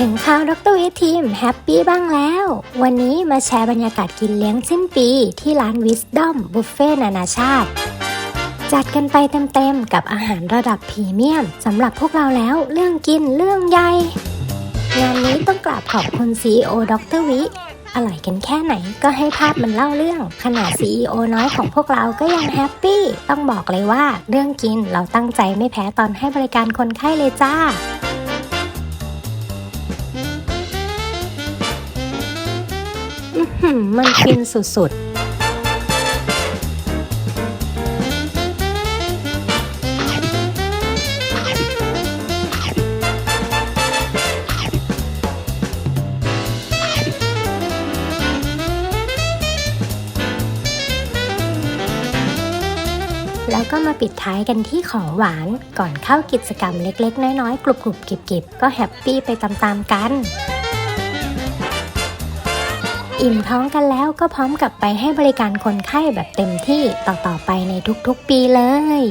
ถึงข่าวดรวิทีมแฮปปี้บ้างแล้ว วันนี้มาแชร์บรรยากาศกินเลี้ยงสิ้นปีที่ร้าน Wisdom บุฟเฟ่นานาชาติ จัดกันไปเต็มๆ กับอาหารระดับพรีเมียมสำหรับพวกเราแล้วเรื่องกินเรื่องใหญ่งานนี้ต้องกราบขอบคุณ CEO ดรวิ อร่อยกันแค่ไหนก็ให้ภาพมันเล่าเรื่อง ขนาด CEO น้อยของพวกเราก็ยังแฮปปี้ ต้องบอกเลยว่าเรื่องกินเราตั้งใจไม่แพ้ตอนให้บริการคนไข้เลยจ้า มันฟินสุดๆแล้วก็มาปิดท้ายกันที่ของหวานก่อนเข้ากิจกรรมเล็กๆ น้อยๆกรุบๆกิบๆ ก็แฮปปี้ไปตามๆกัน อิ่มท้องกันแล้วก็พร้อมกับไปให้บริการคนไข้แบบเต็มที่ต่อๆไปในทุกๆปีเลย